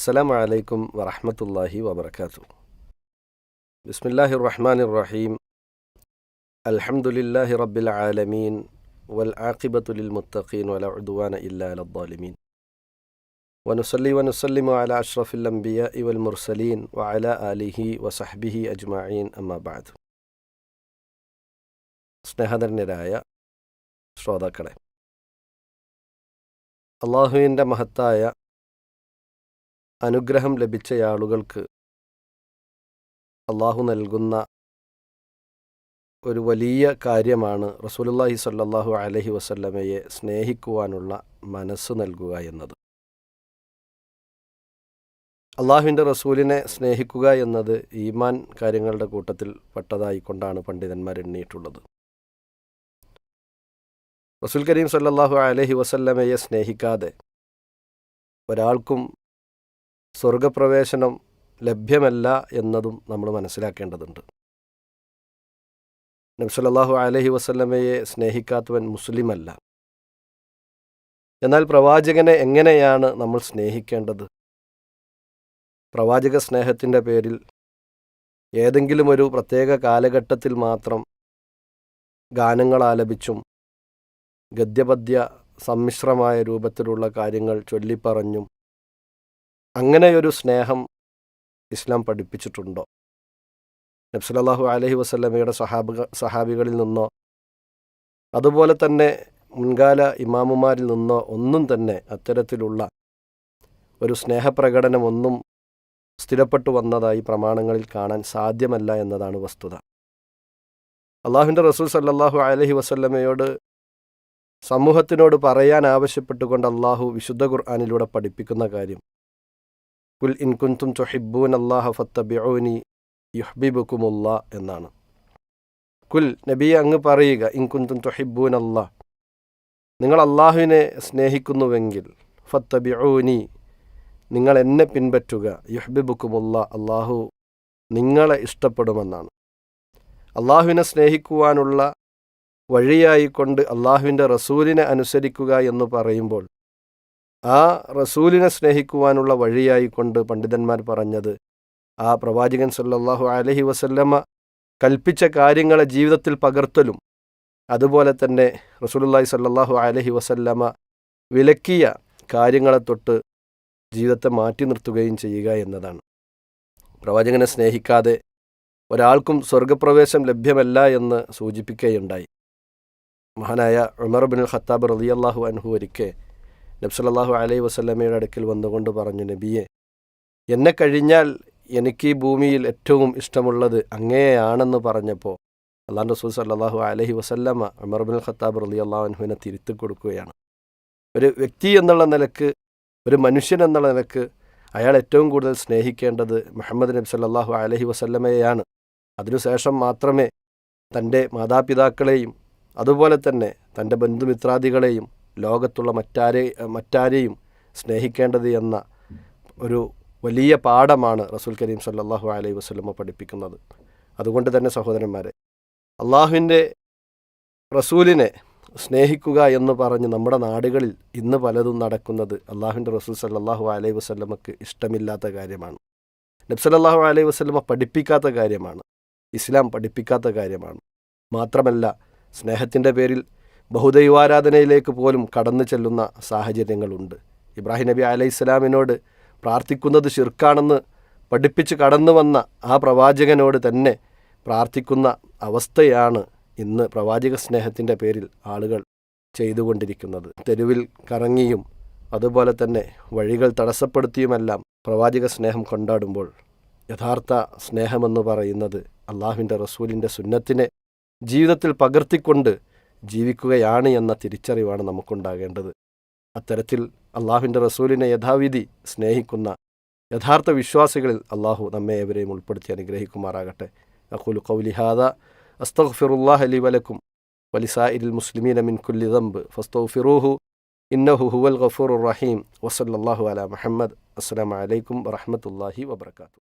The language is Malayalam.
السلام عليكم ورحمة الله وبركاته بسم الله الرحمن الرحيم الحمد لله رب العالمين والعاقبة للمتقين ولا عدوان إلا على الظالمين ونصلي ونسلم على أشرف الأنبياء والمرسلين وعلى آله وصحبه أجمعين أما بعد സ്നേഹധന്യരായ ശ്രോതാക്കളെ അള്ളാഹുവിൻ്റെ മഹത്തായ അനുഗ്രഹം ലഭിച്ചയാളുകൾക്ക് അള്ളാഹു നൽകുന്ന ഒരു വലിയ കാര്യമാണ് റസൂലുല്ലാഹി സല്ലാഹു അലഹി വസല്ലമയെ സ്നേഹിക്കുവാനുള്ള മനസ്സ് നൽകുക എന്നത്. അള്ളാഹുവിന്റെ റസൂലിനെ സ്നേഹിക്കുക എന്നത് ഈമാൻ കാര്യങ്ങളുടെ കൂട്ടത്തിൽ പെട്ടതായിക്കൊണ്ടാണ് പണ്ഡിതന്മാർ എണ്ണിയിട്ടുള്ളത്. റസൂൽ കരീം സല്ലാഹു അലഹി വസല്ലമയെ സ്നേഹിക്കാതെ ഒരാൾക്കും സ്വർഗപ്രവേശനം ലഭ്യമല്ല എന്നതും നമ്മൾ മനസ്സിലാക്കേണ്ടതുണ്ട്. നബ്സലല്ലാഹു അലഹി വസല്ലമയെ സ്നേഹിക്കാത്തവൻ മുസ്ലിമല്ല. എന്നാൽ പ്രവാചകനെ എങ്ങനെയാണ് നമ്മൾ സ്നേഹിക്കേണ്ടത്? പ്രവാചക സ്നേഹത്തിന്റെ പേരിൽ ഏതെങ്കിലും ഒരു പ്രത്യേക കാലഘട്ടത്തിൽ മാത്രം ഗാനങ്ങൾ ആലപിച്ചും ഗദ്യപദ്യ സമ്മിശ്രമായ രൂപത്തിലുള്ള കാര്യങ്ങൾ ചൊല്ലിപ്പറഞ്ഞും അങ്ങനെയൊരു സ്നേഹം ഇസ്ലാം പഠിപ്പിച്ചിട്ടുണ്ടോ? നബ്സലാഹു അലഹി വസ്ലമയുടെ സഹാബ സഹാബികളിൽ നിന്നോ? അതുപോലെ തന്നെ മുൻകാല ഇമാമുമാരിൽ നിന്നോ? ഒന്നും തന്നെ അത്തരത്തിലുള്ള ഒരു സ്നേഹപ്രകടനമൊന്നും സ്ഥിരപ്പെട്ടു വന്നതായി പ്രമാണങ്ങളിൽ കാണാൻ സാധ്യമല്ല എന്നതാണ് വസ്തുത. അള്ളാഹുവിന്റെ റസൂൽ സല്ലാഹു അലഹി വസ്ല്ലമയോട് സമൂഹത്തിനോട് പറയാൻ ആവശ്യപ്പെട്ടുകൊണ്ട് അള്ളാഹു വിശുദ്ധ ഖുർആാനിലൂടെ പഠിപ്പിക്കുന്ന കാര്യം കുൽ ഇൻ കുന്തും ചൊഹിബൂൻ അള്ളാഹ ഫത്തബിഊനി യുഹ്ബിബുക്കുമുള്ള എന്നാണ്. കുൽ നബിയെ അങ്ങ് പറയുക ഇൻ കുന്തും ചൊഹിബൂൻ അള്ളാഹ് നിങ്ങൾ അള്ളാഹുവിനെ സ്നേഹിക്കുന്നുവെങ്കിൽ ഫത്തബിഊനി നിങ്ങൾ എന്നെ പിൻപറ്റുക യുഹ്ബിബുക്കുമുള്ള അള്ളാഹു നിങ്ങളെ ഇഷ്ടപ്പെടുമെന്നാണ്. അള്ളാഹുവിനെ സ്നേഹിക്കുവാനുള്ള വഴിയായിക്കൊണ്ട് അള്ളാഹുവിന്റെ റസൂലിനെ അനുസരിക്കുക എന്ന് പറയുമ്പോൾ ആ റസൂലിനെ സ്നേഹിക്കുവാനുള്ള വഴിയായി കൊണ്ട് പണ്ഡിതന്മാർ പറഞ്ഞത് ആ പ്രവാചകൻ സല്ലാഹു അലഹി വസല്ലമ്മ കൽപ്പിച്ച കാര്യങ്ങളെ ജീവിതത്തിൽ പകർത്തലും. അതുപോലെ തന്നെ റസൂലുല്ലാഹി സല്ലാഹു അലഹി വസല്ലമ്മ വിലക്കിയ കാര്യങ്ങളെ തൊട്ട് ജീവിതത്തെ മാറ്റി നിർത്തുകയും ചെയ്യുക എന്നതാണ്. പ്രവാചകനെ സ്നേഹിക്കാതെ ഒരാൾക്കും സ്വർഗപ്രവേശം ലഭ്യമല്ല എന്ന് സൂചിപ്പിക്കുകയുണ്ടായി. മഹാനായ ഉമർ ബിൻ ഖത്താബ് റളിയല്ലാഹു അൻഹു ഒരിക്കെ നബ്സല്ലാഹു അലൈ വസ്ലമയുടെ അടുക്കൽ വന്നുകൊണ്ട് പറഞ്ഞു നബിയെ എന്നെ കഴിഞ്ഞാൽ എനിക്ക് ഈ ഭൂമിയിൽ ഏറ്റവും ഇഷ്ടമുള്ളത് അങ്ങേയാണെന്ന് പറഞ്ഞപ്പോൾ അള്ളാഹ് റസൂൽ സല്ലാഹു അലഹി വസല്ലമ ഉമർ ബിൻ ഖത്താബ് റലി അള്ളാഹു അൻഹുവിനെ തിരുത്തി കൊടുക്കുകയാണ്. ഒരു വ്യക്തി എന്നുള്ള നിലയ്ക്ക് ഒരു മനുഷ്യൻ എന്നുള്ള നിലയ്ക്ക് അയാൾ ഏറ്റവും കൂടുതൽ സ്നേഹിക്കേണ്ടത് മുഹമ്മദ് നബി സല്ലാഹു അലഹി വസല്ലമയെയാണ്. അതിനുശേഷം മാത്രമേ തന്റെ മാതാപിതാക്കളെയും അതുപോലെ തന്നെ തന്റെ ബന്ധുമിത്രാദികളെയും ലോകത്തുള്ള മറ്റാരെ മറ്റാരെയും സ്നേഹിക്കേണ്ടത് എന്ന ഒരു വലിയ പാഠമാണ് റസൂൽ കരീം സല്ലാഹു അലൈഹി വസ്ലമ പഠിപ്പിക്കുന്നത്. അതുകൊണ്ട് തന്നെ സഹോദരന്മാരെ അള്ളാഹുവിന്റെ റസൂലിനെ സ്നേഹിക്കുക എന്ന് പറഞ്ഞ് നമ്മുടെ നാടുകളിൽ ഇന്ന് പലതും നടക്കുന്നത് അള്ളാഹുവിന്റെ റസൂൽ സല്ലാഹു അലൈഹി വസ്ലമക്ക് ഇഷ്ടമില്ലാത്ത കാര്യമാണ്. നബ്സല്ലാഹു അലൈഹി വസ്ലമ പഠിപ്പിക്കാത്ത കാര്യമാണ്. ഇസ്ലാം പഠിപ്പിക്കാത്ത കാര്യമാണ്. മാത്രമല്ല സ്നേഹത്തിന്റെ പേരിൽ ബഹുദൈവാരാധനയിലേക്ക് പോലും കടന്നു ചെല്ലുന്ന സാഹചര്യങ്ങളുണ്ട്. ഇബ്രാഹിം നബി അലൈഹി സ്വലാമിനോട് പ്രാർത്ഥിക്കുന്നത് ശിർക്കാണെന്ന് പഠിപ്പിച്ച് കടന്നു വന്ന ആ പ്രവാചകനോട് തന്നെ പ്രാർത്ഥിക്കുന്ന അവസ്ഥയാണ് ഇന്ന് പ്രവാചക സ്നേഹത്തിന്റെ പേരിൽ ആളുകൾ ചെയ്തുകൊണ്ടിരിക്കുന്നത്. തെരുവിൽ കറങ്ങിയും അതുപോലെ തന്നെ വഴികൾ തടസ്സപ്പെടുത്തിയുമെല്ലാം പ്രവാചക സ്നേഹം കൊണ്ടാടുമ്പോൾ യഥാർത്ഥ സ്നേഹമെന്ന് പറയുന്നത് അള്ളാഹുവിന്റെ റസൂലിന്റെ സുന്നത്തിനെ ജീവിതത്തിൽ പകർത്തിക്കൊണ്ട് ജീവിക്കുകയാണ് എന്ന തിരിച്ചറിവാണ് നമുക്കുണ്ടാകേണ്ടത്. അത്തരത്തിൽ അള്ളാഹുവിന്റെ റസൂലിനെ യഥാവിധി സ്നേഹിക്കുന്ന യഥാർത്ഥ വിശ്വാസികളിൽ അള്ളാഹു നമ്മെ ഏവരെയും ഉൾപ്പെടുത്തി അനുഗ്രഹിക്കുമാറാകട്ടെ. അഖുലു കൗലിഹാദ അസ്തഗ്ഫിറുല്ലാഹ് അലി വലക്കും വലിസാഇൽ മുസ്ലിമീന മിൻ കുല്ലി ദംബ് ഫസ്തഗ്ഫിറൂഹു ഇന്നഹു ഹുവൽ ഗഫൂർ റഹീം വസല്ലല്ലാഹു അല മുഹമ്മദ്. അസ്സലാമു അലൈക്കും വറഹമത്തല്ലാഹി വബർക്കാത്തു